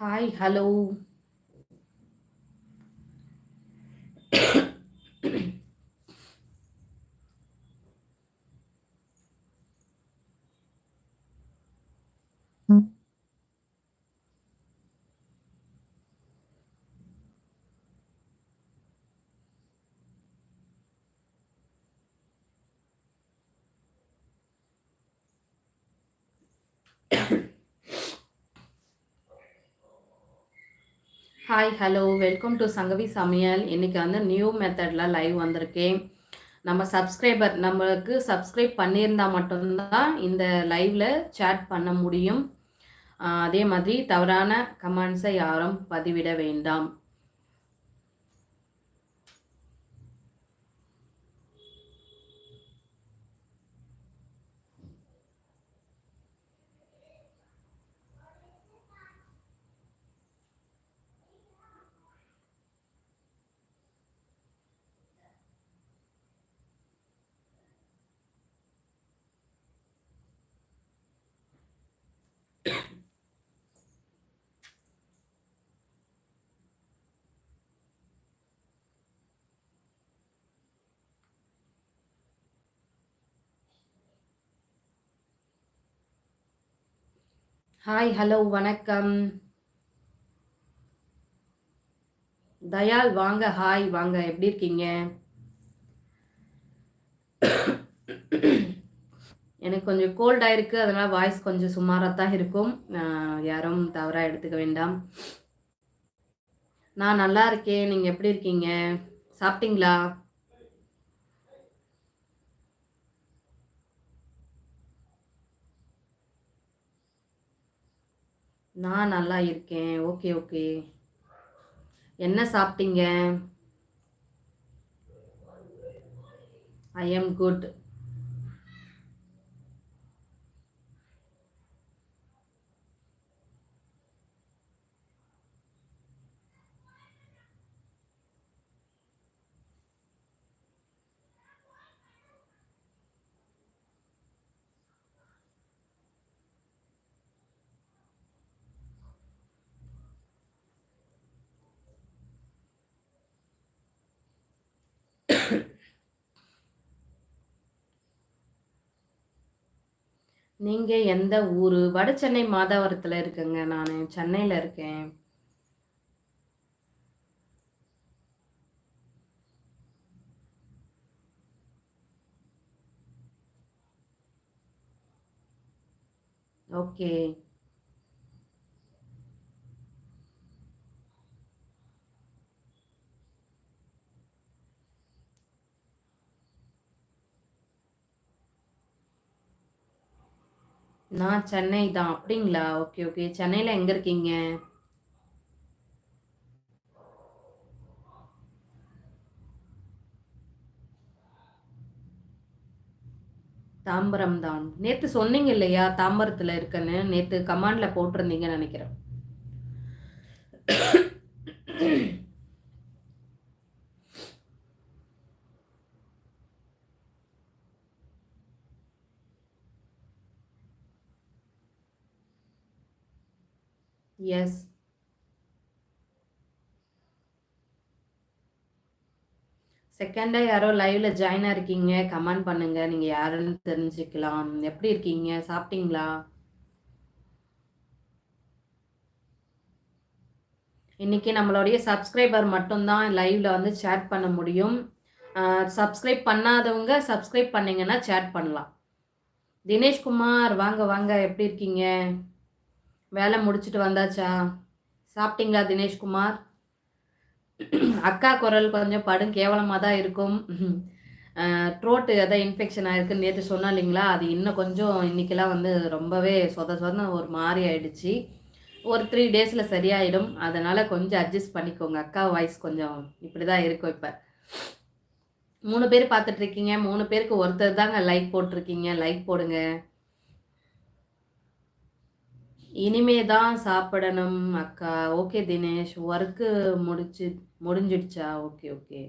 Hi hello hi hello welcome to Sangavi சமையல் இன்றைக்கி வந்து நியூ மெத்தடில் லைவ் வந்திருக்கேன். நம்ம சப்ஸ்கிரைபர் நம்மளுக்கு சப்ஸ்கிரைப் பண்ணியிருந்தால் மட்டும்தான் இந்த லைவில் சேட் பண்ண முடியும். அதே மாதிரி தவறான கமெண்ட்ஸை யாரும் பதிவிட வேண்டாம். ஹாய் ஹலோ வணக்கம். தயால் வாங்க. ஹாய் வாங்க. எப்படி இருக்கீங்க? எனக்கு கொஞ்சம் கோல்டாக இருக்குது அதனால் வாய்ஸ் கொஞ்சம் சுமாராக தான் இருக்கும் யாரும் தவறாக எடுத்துக்க வேண்டாம். நான் நல்லா இருக்கேன். நீங்கள் எப்படி இருக்கீங்க? சாப்பிட்டீங்களா? நான் நல்லா இருக்கேன். Okay okay. என்ன சாப்பிட்டீங்க? ஐ எம் குட் நீங்க எந்த ஊரு? வடசென்னை மாதாவரத்துல இருக்கேங்க நான் சென்னையில இருக்கேன். ஓகே. நான் சென்னை தான். அப்படிங்களா? Okay, okay. சென்னையில் எங்கே இருக்கீங்க? தாம்பரம் தான். நேற்று சொன்னீங்க இல்லையா? தாம்பரத்தில் இருக்கேன்னு. நேற்று கமாண்டில் போட்டிருந்தீங்கன்னு நினைக்கிறேன் எஸ். செகண்டா யாரோ லைவ்ல ஜாயினா இருக்கீங்க. கமெண்ட் பண்ணுங்க. நீங்க யாருன்னு தெரிஞ்சுக்கலாம். எப்படி இருக்கீங்க? சாப்பிட்டீங்களா? இன்னைக்கு நம்மளுடைய சப்ஸ்கிரைபர் மட்டும்தான் லைவில் லைவ்ல வந்து சேட் பண்ண முடியும். சப்ஸ்கிரைப் பண்ணாதவங்க சப்ஸ்கிரைப் பண்ணீங்கன்னா சேட் பண்ணலாம். தினேஷ்குமார் வாங்க, வாங்க. எப்படி இருக்கீங்க? வேலை முடிச்சுட்டு வந்தாச்சா? சாப்பிட்டீங்களா தினேஷ்குமார்? அக்கா குரல் கொஞ்சம் படும் கேவலமாக தான் இருக்கும். அ எதாவது இன்ஃபெக்ஷன் ஆயிருக்குன்னு நேற்று சொன்னோம் இல்லைங்களா? அது இன்னும் கொஞ்சம் இன்னைக்கெல்லாம் வந்து ரொம்பவே சொத சொத ஒரு மாதிரி ஆயிடுச்சு. ஒரு த்ரீ டேஸில் சரியாயிடும். அதனால கொஞ்சம் அட்ஜஸ்ட் பண்ணிக்கோங்க. அக்கா வாய்ஸ் கொஞ்சம் இப்படி தான் இருக்கும் இப்போ மூணு பேர் பார்த்துட்ருக்கீங்க மூணு பேருக்கு ஒருத்தர் தாங்க லைக் போட்டிருக்கீங்க. லைக் போடுங்க. இனிமே தான் சாப்பிடணும் அக்கா. ஓகே தினேஷ். ஒர்க்கு முடிச்சு முடிஞ்சிடுச்சா? Okay, okay.